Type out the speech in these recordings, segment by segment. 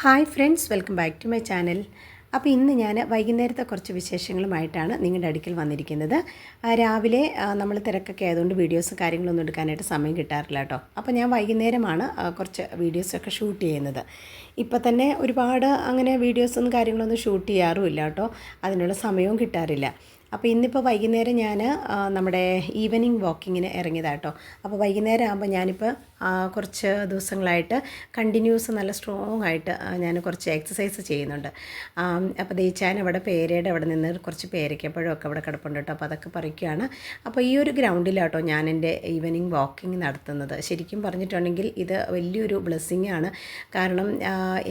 Hi friends welcome back to my channel. അപ്പോൾ ഇന്ന് ഞാൻ വൈകുന്നേരത്തെ കുറച്ച് വിശേഷങ്ങളുമായിട്ടാണ് നിങ്ങളുടെ അടുക്കൽ വന്നിരിക്കുന്നത്. രാവിലെ നമ്മൾ തിരക്കൊക്കെ ആയതുകൊണ്ട് വീഡിയോസ് കാര്യങ്ങളൊന്നും എടുക്കാനായിട്ട് സമയം കിട്ടാറില്ല കേട്ടോ. അപ്പോൾ ഞാൻ വൈകുന്നേരമാണ് കുറച്ച് വീഡിയോസൊക്കെ ഷൂട്ട് ചെയ്യുന്നത്. ഇപ്പോൾ തന്നെ ഒരുപാട് അങ്ങനെ വീഡിയോസൊന്നും കാര്യങ്ങളൊന്നും ഷൂട്ട് ചെയ്യാറുമില്ല കേട്ടോ. അതിനുള്ള സമയവും കിട്ടാറില്ല. അപ്പോൾ ഇന്നിപ്പോൾ വൈകുന്നേരം ഞാൻ നമ്മുടെ ഈവനിങ് വാക്കിങ്ങിന് ഇറങ്ങിയതാട്ടോ അപ്പോൾ വൈകുന്നേരം ആകുമ്പോൾ ഞാനിപ്പോൾ കുറച്ച് ദിവസങ്ങളായിട്ട് കണ്ടിന്യൂസ് നല്ല സ്ട്രോങ് ആയിട്ട് ഞാൻ കുറച്ച് എക്സസൈസ് ചെയ്യുന്നുണ്ട്. അപ്പോൾ ദേച്ചാൻ അവിടെ പേരയുടെ അവിടെ നിന്ന് കുറച്ച് പേരയ്ക്കപ്പഴം ഒക്കെ അവിടെ കിടപ്പുണ്ട് കേട്ടോ. അപ്പോൾ അതൊക്കെ പറിക്കുകയാണ്. അപ്പോൾ ഈ ഒരു ഗ്രൗണ്ടിലാട്ടോ ഞാൻ എന്റെ ഈവനിങ് വാക്കിംഗ് നടത്തുന്നത്. ശരിക്കും പറഞ്ഞിട്ടുണ്ടെങ്കിൽ ഇത് വലിയൊരു ബ്ലെസ്സിങ് ആണ്. കാരണം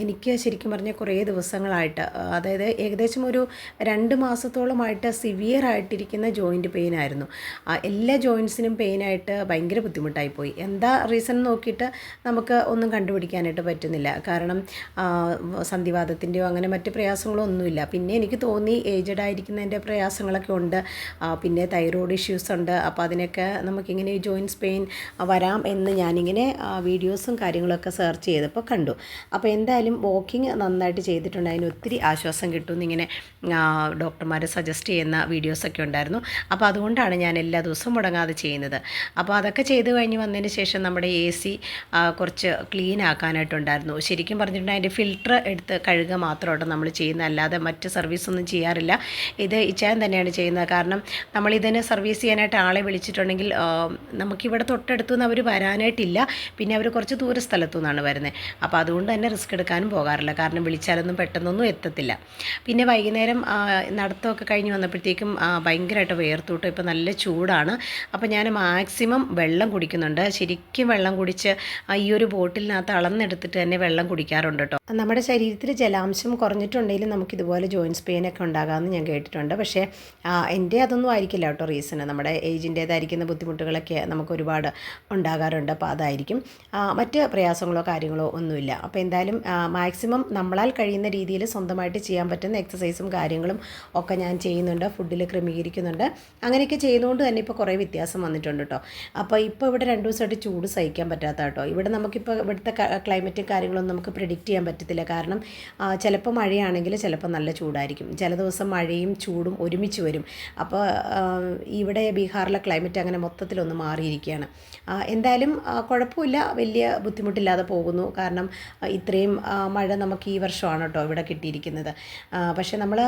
എനിക്ക് ശരിക്കും പറഞ്ഞാൽ കുറേ ദിവസങ്ങളായിട്ട് അതായത് ഏകദേശം ഒരു രണ്ട് മാസത്തോളമായിട്ട് സിവിയർ ആയിട്ടിരിക്കുന്ന ജോയിന്റ് പെയിൻ ആയിരുന്നു. എല്ലാ ജോയിൻസിനും പെയിനായിട്ട് ഭയങ്കര ബുദ്ധിമുട്ടായിപ്പോയി. എന്താ റീസൺ നോക്കിയിട്ട് നമുക്ക് ഒന്നും കണ്ടുപിടിക്കാനായിട്ട് പറ്റുന്നില്ല. കാരണം സന്ധിവാദത്തിന്റെയോ അങ്ങനെ മറ്റ് പ്രയാസങ്ങളോ ഒന്നുമില്ല. പിന്നെ എനിക്ക് തോന്നി ഏജഡ് ആയിരിക്കുന്നതിന്റെ പ്രയാസങ്ങളൊക്കെ ഉണ്ട്. പിന്നെ തൈറോയ്ഡ് ഇഷ്യൂസ് ഉണ്ട്. അപ്പോൾ അതിനൊക്കെ നമുക്കിങ്ങനെ ഈ ജോയിൻസ് പെയിൻ വരാം എന്ന് ഞാനിങ്ങനെ വീഡിയോസും കാര്യങ്ങളൊക്കെ സെർച്ച് ചെയ്തപ്പോൾ കണ്ടു. അപ്പോൾ എന്തായാലും വാക്കിംഗ് നന്നായിട്ട് ചെയ്തിട്ടുണ്ട്. അതിന് ഒത്തിരി ആശ്വാസം കിട്ടും ഇങ്ങനെ ഡോക്ടർമാർ സജസ്റ്റ് ചെയ്യുന്ന വീഡിയോസൊക്കെ ഉണ്ടായിരുന്നു. അപ്പോൾ അതുകൊണ്ടാണ് ഞാൻ എല്ലാ ദിവസവും മുടങ്ങാതെ ചെയ്യുന്നത്. അപ്പോൾ അതൊക്കെ ചെയ്ത് കഴിഞ്ഞ് വന്നതിന് ശേഷം നമ്മുടെ എ സി കുറച്ച് ക്ലീൻ ആക്കാനായിട്ടുണ്ടായിരുന്നു. ശരിക്കും പറഞ്ഞിട്ടുണ്ടെങ്കിൽ അതിന്റെ ഫിൽറ്റർ എടുത്ത് കഴുകുക മാത്രമാണ് നമ്മൾ ചെയ്യുന്നത്. അല്ലാതെ മറ്റ് സർവീസൊന്നും ചെയ്യാറില്ല. ഇത് ഇച്ചായം തന്നെയാണ് ചെയ്യുന്നത്. കാരണം നമ്മളിതിന് സർവീസ് ചെയ്യാനായിട്ട് ആളെ വിളിച്ചിട്ടുണ്ടെങ്കിൽ നമുക്കിവിടെ തൊട്ടടുത്തു നിന്ന് അവർ വരാനായിട്ടില്ല. പിന്നെ അവർ കുറച്ച് ദൂര സ്ഥലത്തു നിന്നാണ് വരുന്നത്. അപ്പോൾ അതുകൊണ്ട് തന്നെ റിസ്ക് എടുക്കാനും പോകാറില്ല. കാരണം വിളിച്ചാലൊന്നും പെട്ടെന്നൊന്നും എത്തത്തില്ല. പിന്നെ വൈകുന്നേരം നടത്തമൊക്കെ കഴിഞ്ഞ് വന്നപ്പോഴത്തേക്കും ആ, ഭയങ്കരമായിട്ട് വേർത്തൂട്ടോ. ഇപ്പോൾ നല്ല ചൂടാണ്. അപ്പോൾ ഞാൻ മാക്സിമം വെള്ളം കുടിക്കുന്നുണ്ട്. ശരിക്കും വെള്ളം കുടിച്ച് ഈ ഒരു ബോട്ടിലിനകത്ത് അളന്നെടുത്തിട്ട് തന്നെ വെള്ളം കുടിക്കാറുണ്ട് കേട്ടോ. നമ്മുടെ ശരീരത്തിൽ ജലാംശം കുറഞ്ഞിട്ടുണ്ടെങ്കിലും നമുക്ക് ഇതുപോലെ ജോയിൻസ് പെയിനൊക്കെ ഉണ്ടാകാമെന്ന് ഞാൻ കേട്ടിട്ടുണ്ട്. പക്ഷേ എന്റെ അതൊന്നും ആയിരിക്കില്ല കേട്ടോ റീസൺ നമ്മുടെ ഏജിന്റേതായിരിക്കുന്ന ബുദ്ധിമുട്ടുകളൊക്കെ നമുക്ക് ഒരുപാട് ഉണ്ടാകാറുണ്ട്. അപ്പോൾ അതായിരിക്കും. മറ്റ് പ്രയാസങ്ങളോ കാര്യങ്ങളോ ഒന്നുമില്ല. അപ്പോൾ എന്തായാലും മാക്സിമം നമ്മളാൽ കഴിയുന്ന രീതിയിൽ സ്വന്തമായിട്ട് ചെയ്യാൻ പറ്റുന്ന എക്സസൈസും കാര്യങ്ങളും ഒക്കെ ഞാൻ ചെയ്യുന്നുണ്ട്. ഫുഡിൽ ക്രമീകരിക്കുന്നുണ്ട്. അങ്ങനെയൊക്കെ ചെയ്യുന്നതുകൊണ്ട് തന്നെ ഇപ്പോൾ കുറേ വ്യത്യാസം വന്നിട്ടുണ്ട് കേട്ടോ. അപ്പോൾ ഇപ്പോൾ ഇവിടെ രണ്ട് ദിവസമായിട്ട് ചൂട് സഹിക്കാൻ പറ്റാത്ത കേട്ടോ. ഇവിടെ നമുക്കിപ്പോൾ ഇവിടുത്തെ ക്ലൈമറ്റും കാര്യങ്ങളൊന്നും നമുക്ക് പ്രിഡിക്റ്റ് ചെയ്യാൻ പറ്റത്തില്ല. കാരണം ചിലപ്പോൾ മഴയാണെങ്കിൽ ചിലപ്പോൾ നല്ല ചൂടായിരിക്കും. ചില ദിവസം മഴയും ചൂടും ഒരുമിച്ച് വരും. അപ്പോൾ ഇവിടെ ബീഹാറിലെ ക്ലൈമറ്റ് അങ്ങനെ മൊത്തത്തിലൊന്ന് മാറിയിരിക്കുകയാണ്. എന്തായാലും കുഴപ്പമില്ല. വലിയ ബുദ്ധിമുട്ടില്ലാതെ പോകുന്നു. കാരണം ഇത്രയും മഴ നമുക്ക് ഈ വർഷമാണ് കേട്ടോ ഇവിടെ കിട്ടിയിരിക്കുന്നത്. പക്ഷേ നമ്മൾ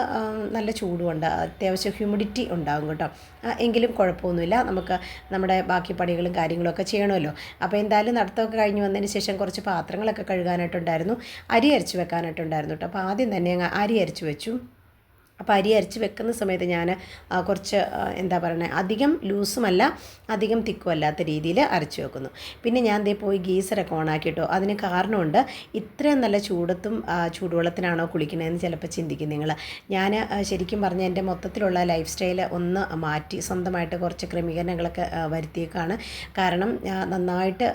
നല്ല ചൂടുമുണ്ട് അത്യാവശ്യം ഹ്യൂമിഡിറ്റി ഉണ്ടാകും കേട്ടോ. എങ്കിലും കുഴപ്പമൊന്നുമില്ല. നമുക്ക് നമ്മുടെ ബാക്കി പണികളും കാര്യങ്ങളൊക്കെ ചെയ്യണമല്ലോ. അപ്പോൾ എന്തായാലും നടത്തമൊക്കെ കഴിഞ്ഞ് വന്നതിന് ശേഷം കുറച്ച് പാത്രങ്ങളൊക്കെ കഴുകാനായിട്ടുണ്ടായിരുന്നു. അരി അരച്ച് വെക്കാനായിട്ടുണ്ടായിരുന്നു കേട്ടോ. അപ്പോൾ ആദ്യം തന്നെ അങ്ങ് അരി അരച്ച് വെച്ചു. അപ്പോൾ അരി അരച്ച് വെക്കുന്ന സമയത്ത് ഞാൻ കുറച്ച് എന്താ പറയുന്നത് അധികം ലൂസുമല്ല അധികം തിക്കും അല്ലാത്ത രീതിയിൽ അരച്ച് വെക്കുന്നു. പിന്നെ ഞാൻ ദേ പോയി ഗീസറൊക്കെ ഓണാക്കിയിട്ടോ അതിന് കാരണമുണ്ട് ഇത്രയും നല്ല ചൂടത്തും ചൂടുവെള്ളത്തിനാണോ കുളിക്കുന്നതെന്ന് ചിലപ്പോൾ ചിന്തിക്കും നിങ്ങൾ ഞാൻ ശരിക്കും പറഞ്ഞ എന്റെ മൊത്തത്തിലുള്ള ലൈഫ് സ്റ്റൈൽ ഒന്ന് മാറ്റി സ്വന്തമായിട്ട് കുറച്ച് ക്രമീകരണങ്ങളൊക്കെ വരുത്തിയേക്കാണ്. കാരണം നന്നായിട്ട്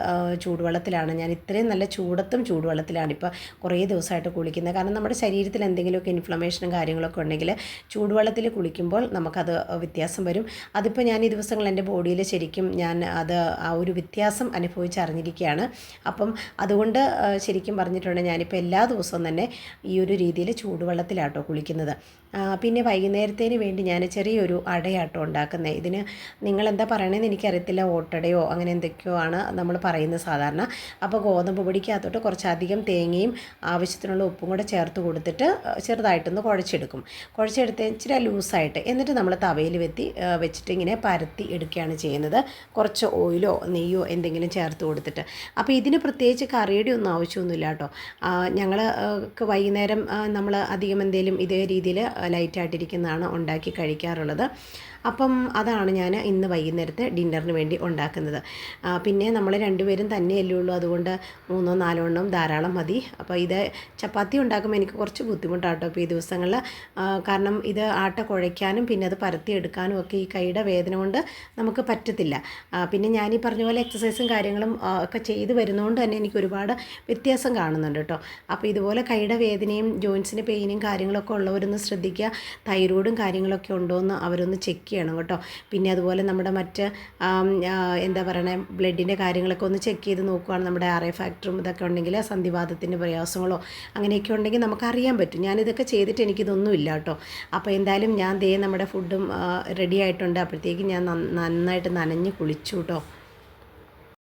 ചൂടുവെള്ളത്തിലാണ് ഞാൻ ഇത്രയും നല്ല ചൂടത്തും ചൂടുവെള്ളത്തിലാണ് ഇപ്പോൾ കുറേ ദിവസമായിട്ട് കുളിക്കുന്നത്. കാരണം നമ്മുടെ ശരീരത്തിൽ എന്തെങ്കിലുമൊക്കെ ഇൻഫ്ലമേഷനും കാര്യങ്ങളൊക്കെ ഉണ്ടെങ്കിൽ ചൂടുവെള്ളത്തിൽ കുളിക്കുമ്പോൾ നമുക്കത് വ്യത്യാസം വരും. അതിപ്പോൾ ഞാൻ ഈ ദിവസങ്ങൾ എന്റെ ബോഡിയിൽ ശരിക്കും ഞാൻ അത് ആ ഒരു വ്യത്യാസം അനുഭവിച്ചറിഞ്ഞിരിക്കുകയാണ്. അപ്പം അതുകൊണ്ട് ശരിക്കും പറഞ്ഞിട്ടുണ്ടെങ്കിൽ ഞാനിപ്പോൾ എല്ലാ ദിവസവും തന്നെ ഈ ഒരു രീതിയിൽ ചൂടുവെള്ളത്തിലാട്ടോ കുളിക്കുന്നത്. പിന്നെ വൈകുന്നേരത്തേന് വേണ്ടി ഞാൻ ചെറിയൊരു അടയാട്ടോ ഉണ്ടാക്കുന്നത് ഇതിന് നിങ്ങൾ എന്താ പറയണതെന്ന് എനിക്കറിയത്തില്ല. ഓട്ടടയോ അങ്ങനെ എന്തൊക്കെയോ ആണ് നമ്മൾ പറയുന്നത് സാധാരണ. അപ്പോൾ ഗോതമ്പ് പൊടിക്കകത്തോട്ട് കുറച്ചധികം തേങ്ങയും ആവശ്യത്തിനുള്ള ഉപ്പും കൂടെ ചേർത്ത് കൊടുത്തിട്ട് ചെറുതായിട്ടൊന്ന് കുഴച്ചെടുക്കും. കുഴച്ചെടുത്ത് ഇച്ചിരി ലൂസായിട്ട് എന്നിട്ട് നമ്മൾ തവയിൽ വെത്തി വെച്ചിട്ട് ഇങ്ങനെ പരത്തി എടുക്കുകയാണ് ചെയ്യുന്നത്. കുറച്ച് ഓയിലോ നെയ്യോ എന്തെങ്കിലും ചേർത്ത് കൊടുത്തിട്ട്. അപ്പോൾ ഇതിന് പ്രത്യേകിച്ച് കറിയുടെ ഒന്നും ആവശ്യമൊന്നുമില്ല കേട്ടോ. ഞങ്ങൾ വൈകുന്നേരം നമ്മൾ അധികം എന്തെങ്കിലും ഇതേ രീതിയിൽ ലൈറ്റായിട്ടിരിക്കുന്നതാണ് ഉണ്ടാക്കി കഴിക്കാറുള്ളത്. അപ്പം അതാണ് ഞാൻ ഇന്ന് വൈകുന്നേരത്തെ ഡിന്നറിന് വേണ്ടി ഉണ്ടാക്കുന്നത്. പിന്നെ നമ്മൾ രണ്ടുപേരും തന്നെയല്ലേ ഉള്ളൂ. അതുകൊണ്ട് മൂന്നോ നാലോ എണ്ണം ധാരാളം മതി. അപ്പോൾ ഇത് ചപ്പാത്തി ഉണ്ടാക്കുമ്പോൾ എനിക്ക് കുറച്ച് ബുദ്ധിമുട്ടാട്ടോ ഇപ്പോൾ ഈ ദിവസങ്ങളിൽ. കാരണം ഇത് ആട്ട കുഴയ്ക്കാനും പിന്നെ അത് പരത്തി എടുക്കാനും ഒക്കെ ഈ കൈയുടെ വേദന കൊണ്ട് നമുക്ക് പറ്റത്തില്ല. പിന്നെ ഞാൻ ഈ പറഞ്ഞ പോലെ എക്സസൈസും കാര്യങ്ങളും ഒക്കെ ചെയ്ത് വരുന്നതുകൊണ്ട് തന്നെ എനിക്ക് ഒരുപാട് വ്യത്യാസം കാണുന്നുണ്ട് കേട്ടോ. അപ്പോൾ ഇതുപോലെ കൈയുടെ വേദനയും ജോയിൻസിന്റെ പെയിനും കാര്യങ്ങളൊക്കെ ഉള്ളവരൊന്ന് ശ്രദ്ധിക്കുക. തൈറോയിഡും കാര്യങ്ങളൊക്കെ ഉണ്ടോ എന്ന് അവരൊന്ന് ചെക്ക് ചെയ്യണം കേട്ടോ. പിന്നെ അതുപോലെ നമ്മുടെ മറ്റ് എന്താ പറയണേ ബ്ലഡിന്റെ കാര്യങ്ങളൊക്കെ ഒന്ന് ചെക്ക് ചെയ്ത് നോക്കുകയാണ് നമ്മുടെ ആർ എ ഫാക്ടറും ഇതൊക്കെ ഉണ്ടെങ്കിൽ സന്ധിവാദത്തിന്റെ പ്രയാസങ്ങളോ അങ്ങനെയൊക്കെ ഉണ്ടെങ്കിൽ നമുക്ക് അറിയാൻ പറ്റും. ഞാനിതൊക്കെ ചെയ്തിട്ട് എനിക്കിതൊന്നും ഇല്ല കേട്ടോ. അപ്പോൾ എന്തായാലും ഞാൻ ദേ നമ്മുടെ ഫുഡും റെഡി ആയിട്ടുണ്ട്. അപ്പോഴത്തേക്കും ഞാൻ നന്നായിട്ട് നനഞ്ഞ് കുളിച്ചു കേട്ടോ.